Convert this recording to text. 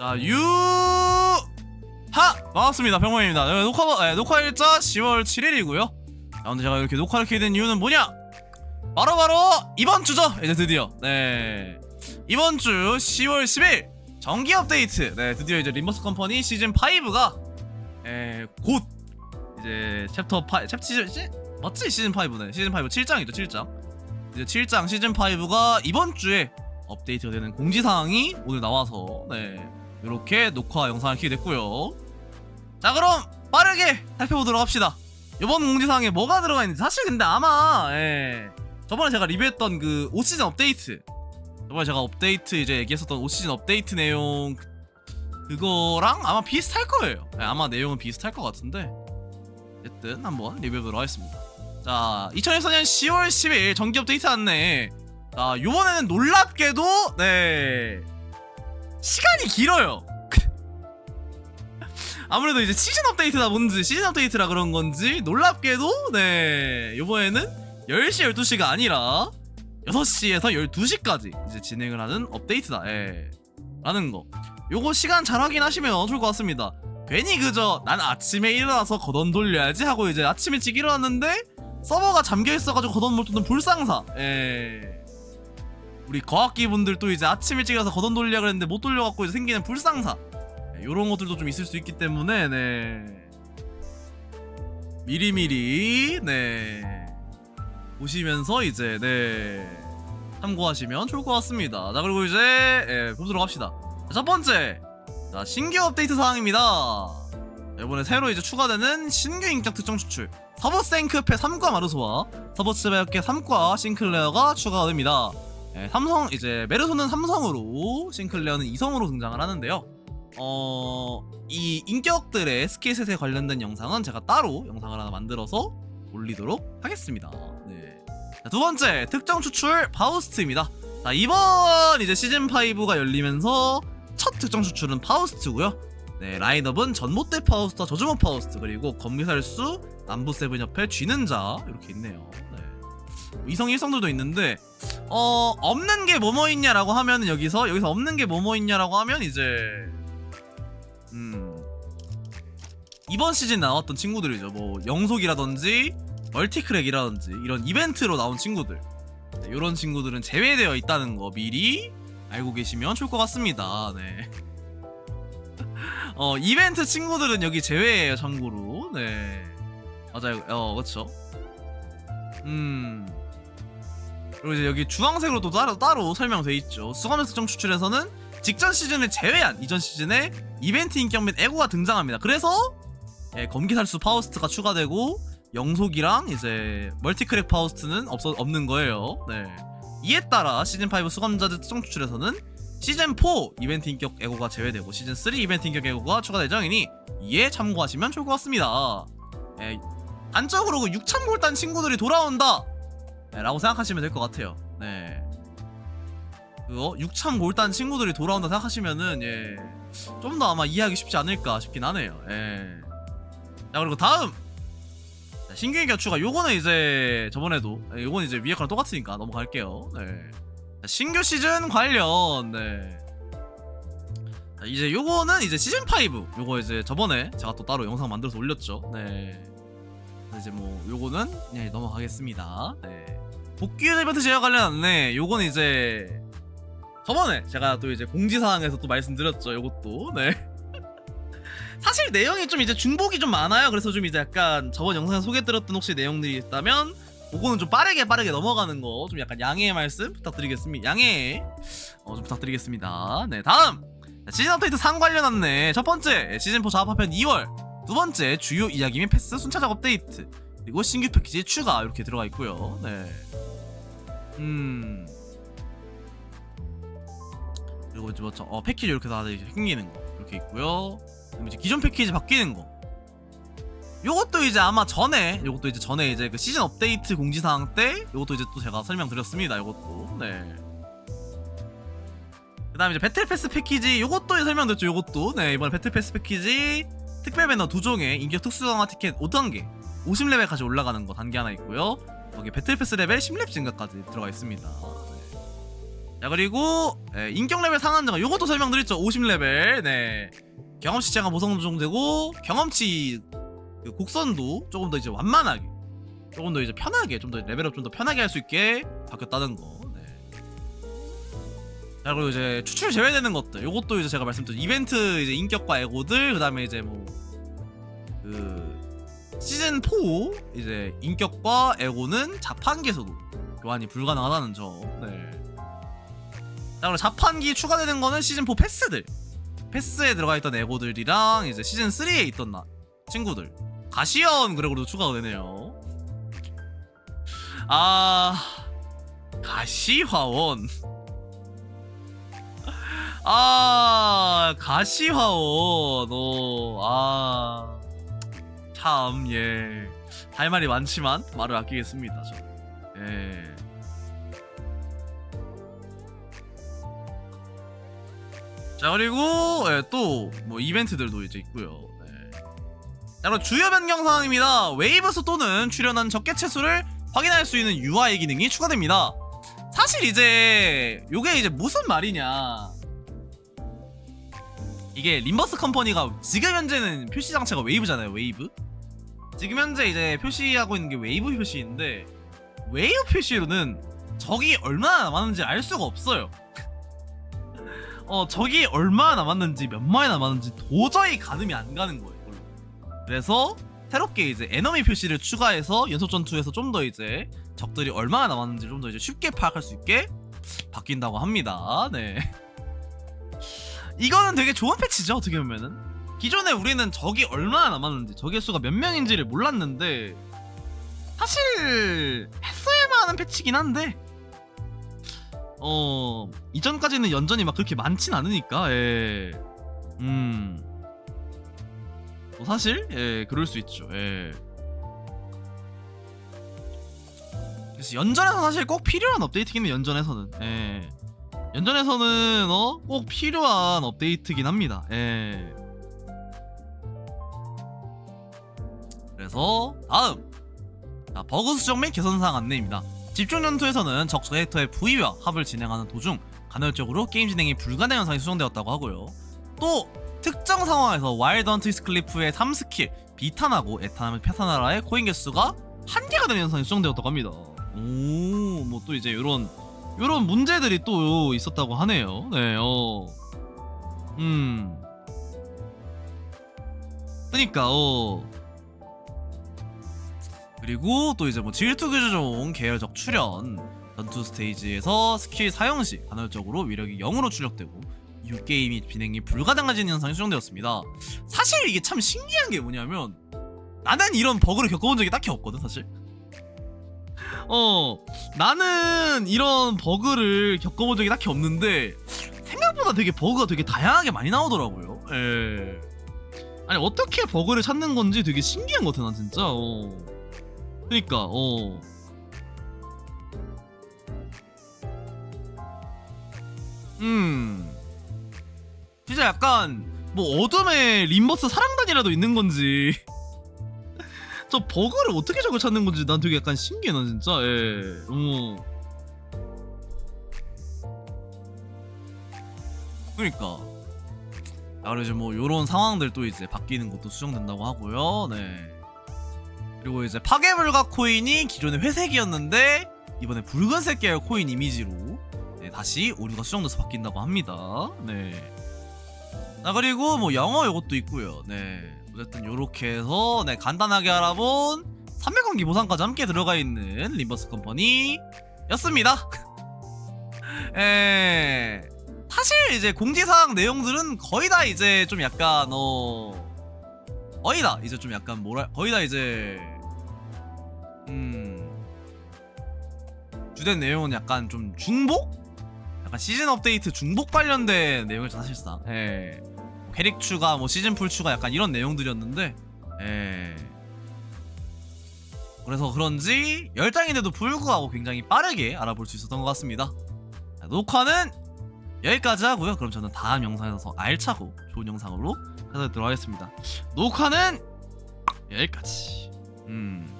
자, 유, 하! 반갑습니다. 병모입니다. 네, 녹화, 네, 녹화 일자 10월 7일이고요. 자, 오늘 제가 이렇게 녹화를 켜게 된 이유는 뭐냐? 바로 바로 이번 주죠. 이제 드디어. 네. 이번 주 10월 10일 정기 업데이트. 네, 드디어 이제 림버스 컴퍼니 시즌 5가 에, 곧 이제 챕터 5, 챕터 시즌, 시, 맞지? 시즌 5네. 시즌 5 7장이죠, 7장. 이제 7장 시즌 5가 이번 주에 업데이트가 되는 공지사항이 오늘 나와서 네 이렇게 녹화 영상을 켜게 됐고요. 자 그럼 빠르게 살펴보도록 합시다. 이번 공지사항에 뭐가 들어가 있는지. 사실 근데 아마 예, 저번에 제가 리뷰했던 그 5시즌 업데이트. 저번에 제가 업데이트 이제 얘기했었던 5시즌 업데이트 내용 그거랑 아마 비슷할 거예요. 예, 아마 내용은 비슷할 것 같은데. 어쨌든 한번 리뷰해보도록 하겠습니다. 자 2024년 10월 10일 정기 업데이트 안내 자, 요번에는 놀랍게도 네 시간이 길어요. 그, 아무래도 이제 시즌 업데이트다 뭔지 시즌 업데이트라 그런 건지 놀랍게도 네 이번에는 10시 12시가 아니라 6시에서 12시까지 이제 진행을 하는 업데이트다. 예. 라는 거. 요거 시간 잘 확인하시면 좋을 것 같습니다. 괜히 그저 난 아침에 일어나서 거던 돌려야지 하고 이제 아침 일찍 일어났는데 서버가 잠겨있어가지고 거던 못 듣는 불상사. 예. 우리 거학기 분들 또 이제 아침 일찍 일어나서 걷он 돌리려 그랬는데 못 돌려갖고 이제 생기는 불상사. 네, 요런 것들도 좀 있을 수 있기 때문에 네. 미리미리 네. 보시면서 이제 네. 참고하시면 좋을 것 같습니다. 자 그리고 이제 예, 보도록 합시다. 자, 첫 번째, 자 신규 업데이트 사항입니다. 자, 이번에 새로 이제 추가되는 신규 인격 특정 추출. 서버 생크패 3과 마르소와 서버 츠바이어케 3과 싱클레어가 추가됩니다. 예, 삼성 이제 메르소는 삼성으로 싱클레어는 이성으로 등장을 하는데요. 어, 이 인격들의 스킬셋에 관련된 영상은 제가 따로 영상을 하나 만들어서 올리도록 하겠습니다. 네. 자, 두 번째 특정 추출 파우스트입니다. 자, 이번 이제 시즌 5가 열리면서 첫 특정 추출은 파우스트고요. 네, 라인업은 전봇대 파우스트와 저주먹 파우스트 그리고 검기살수 남부 세븐 옆에 쥐는 자 이렇게 있네요. 네. 이성 1성들도 있는데 어 없는 게 뭐뭐 있냐라고 하면 여기서 여기서 없는 게 뭐뭐 있냐라고 하면 이제 음 이번 시즌 나왔던 친구들이죠. 뭐 영속이라든지 멀티크랙이라든지 이런 이벤트로 나온 친구들 네, 이런 친구들은 제외되어 있다는 거 미리 알고 계시면 좋을 것 같습니다. 네. 어 이벤트 친구들은 여기 제외예요. 참고로 네 맞아요. 어 그렇죠. 음. 그리고 이제 여기 주황색으로 또 따로 따로 설명돼 있죠. 수감의 특정 추출에서는 직전 시즌을 제외한 이전 시즌에 이벤트 인격 및 에고가 등장합니다. 그래서 예, 검기살수 파우스트가 추가되고 영속이랑 이제 멀티크랙 파우스트는 없어 없는 거예요. 네. 이에 따라 시즌 5 수감자들 특정 추출에서는 시즌 4 이벤트 인격 에고가 제외되고 시즌 3 이벤트 인격 에고가 추가될 예정이니 이에 참고하시면 좋을 것 같습니다. 예, 안적으로 그 6참 골단 친구들이 돌아온다. 네, 라고 생각하시면 될 것 같아요. 네. 그거 6참 골단 친구들이 돌아온다 생각하시면은 예. 좀 더 아마 이해하기 쉽지 않을까 싶긴 하네요. 예. 자, 그리고 다음 자, 신규인 겨추가 요거는 이제 저번에도 예, 요거는 이제 위에 거랑 똑같으니까 넘어갈게요. 네. 자, 신규 시즌 관련 네. 자, 이제 요거는 이제 시즌 5 요거 이제 저번에 제가 또 따로 영상 만들어서 올렸죠. 네. 이제 뭐 요거는 네, 넘어가겠습니다. 네. 복귀 이벤트 제어 관련 안내 요거는 이제 저번에 제가 또 이제 공지사항에서 또 말씀드렸죠. 요것도 네. 사실 내용이 좀 이제 중복이 좀 많아요. 그래서 좀 이제 약간 저번 영상에 소개드렸던 혹시 내용들이 있다면 그거는 좀 빠르게 빠르게 넘어가는 거 좀 약간 양해의 말씀 부탁드리겠습니다. 양해 어, 좀 부탁드리겠습니다. 네 다음 자, 시즌 업데이트 상 관련 안내 첫 번째 시즌 4 작업화편 2월 두 번째 주요 이야기 및 패스 순차적 업데이트 그리고 신규 패키지 추가 이렇게 들어가 있고요. 네. 음. 그리고 이제 뭐 저, 어, 패키지 이렇게 다 생기는 거 이렇게 있고요. 그리고 이제 기존 패키지 바뀌는 거. 요것도 이제 아마 전에 요것도 이제 전에 이제 그 시즌 업데이트 공지사항 때 요것도 이제 또 제가 설명드렸습니다. 요것도 네. 그다음에 이제 배틀 패스 패키지 요것도 설명드렸죠. 요것도 네 이번에 배틀 패스 패키지 특별 배너 두 종의 인격 특수 강화 티켓 5단계 50레벨까지 올라가는 거 단계 하나 있고요. 여기 배틀 패스 레벨 10렙 증가까지 들어가 있습니다. 네. 자 그리고 예, 인격 레벨 상한자가 요것도 설명드렸죠 50레벨 네 경험치 제가 보상도 좀 되고 경험치 그 곡선도 조금 더 이제 완만하게 조금 더 이제 편하게 좀 더 레벨업 좀 더 편하게 할 수 있게 바뀌었다는 거 네. 자 그리고 이제 추출 제외되는 것들 요것도 이제 제가 말씀드린 이벤트 이제 인격과 에고들 그 다음에 이제 뭐그 시즌 4 이제 인격과 에고는 자판기에서도 교환이 불가능하다는 점. 네. 자 그리고 자판기 추가되는 거는 시즌 4 패스들. 패스에 들어가 있던 에고들이랑 이제 시즌 3에 있던 나, 친구들. 가시연 그래고도 추가가 되네요. 아 가시화원. 아 가시화원. 어, 어아 참 예 할 말이 많지만 말을 아끼겠습니다 저 예. 자 그리고 예, 또뭐 이벤트들도 이제 있고요. 네. 자 그리고 주요 변경 사항입니다. 웨이브스 또는 출연한 적개 채수를 확인할 수 있는 UI 기능이 추가됩니다. 사실 이제 요게 이제 무슨 말이냐? 이게 림버스 컴퍼니가 지금 현재는 표시 장치가 웨이브잖아요. 웨이브. 지금 현재 이제 표시하고 있는 게 웨이브 표시인데 웨이브 표시로는 적이 얼마나 남았는지 알 수가 없어요. 어 적이 얼마나 남았는지 몇 마리 남았는지 도저히 가늠이 안 가는 거예요. 그래서 새롭게 이제 에너미 표시를 추가해서 연속 전투에서 좀 더 이제 적들이 얼마나 남았는지 좀 더 이제 쉽게 파악할 수 있게 바뀐다고 합니다. 네. 이거는 되게 좋은 패치죠 어떻게 보면은 기존에 우리는 적이 얼마나 남았는지 적의 수가 몇 명인지를 몰랐는데 사실 했어야만 하는 패치긴 한데 어 이전까지는 연전이 막 그렇게 많진 않으니까 예. 음. 뭐 사실 예 그럴 수 있죠. 예. 그래서 연전에서 사실 꼭 필요한 업데이트긴 해 연전에서는. 예. 연전에서는 어 꼭 필요한 업데이트긴 합니다. 예. 그래서 다음 자, 버그 수정 및 개선 사항 안내입니다. 집중 전투에서는 적 캐릭터의 부위와 합을 진행하는 도중 간헐적으로 게임 진행이 불가능한 현상이 수정되었다고 하고요. 또 특정 상황에서 와일드 헌트 클리프의 3스킬 비탄하고 에탄하면 페타나라의 코인 개수가 한 개가 되는 현상이 수정되었다고 합니다. 오, 뭐 또 이제 이런 이런 문제들이 또 있었다고 하네요. 네, 어, 음, 그니까 어. 그리고 또 이제 뭐 질투 교주종 계열적 출연 전투 스테이지에서 스킬 사용 시 간헐적으로 위력이 0으로 출력되고 이후 게임이 진행이 불가능해지는 현상이 수정되었습니다. 사실 이게 참 신기한 게 뭐냐면 나는 이런 버그를 겪어본 적이 딱히 없거든 사실. 어 나는 이런 버그를 겪어본 적이 딱히 없는데 생각보다 되게 버그가 되게 다양하게 많이 나오더라고요. 예. 아니 어떻게 버그를 찾는 건지 되게 신기한 것 같아 난 진짜. 어. 그니까 어 음. 진짜 약간 뭐 어둠의 림버스 사랑단이라도 있는 건지 저 버그를 어떻게 저걸 찾는 건지 난 되게 약간 신기해 난 진짜 예. 어. 그러니까 아 이제 뭐 요런 상황들도 이제 바뀌는 것도 수정된다고 하고요 네 그리고 이제 파괴불가 코인이 기존에 회색이었는데 이번에 붉은색 계열 코인 이미지로 네, 다시 오류가 수정돼서 바뀐다고 합니다. 네. 자 그리고 뭐 영어 요것도 있고요. 네. 어쨌든 요렇게 해서 네 간단하게 알아본 300원 기 보상까지 함께 들어가 있는 림버스 컴퍼니였습니다. 에 사실 이제 공지사항 내용들은 거의 다 이제 좀 약간 어 거의 다 이제 좀 약간 뭐라 거의 다 이제 음 주된 내용은 약간 좀 중복? 약간 시즌 업데이트 중복 관련된 내용이죠 사실상. 예. 캐릭 추가, 뭐 시즌 풀 추가 약간 이런 내용들이었는데, 예. 그래서 그런지 열장인데도 불구하고 굉장히 빠르게 알아볼 수 있었던 것 같습니다. 자, 녹화는 여기까지 하고요. 그럼 저는 다음 영상에서 알차고 좋은 영상으로 찾아뵙도록 하겠습니다. 녹화는 여기까지. 음.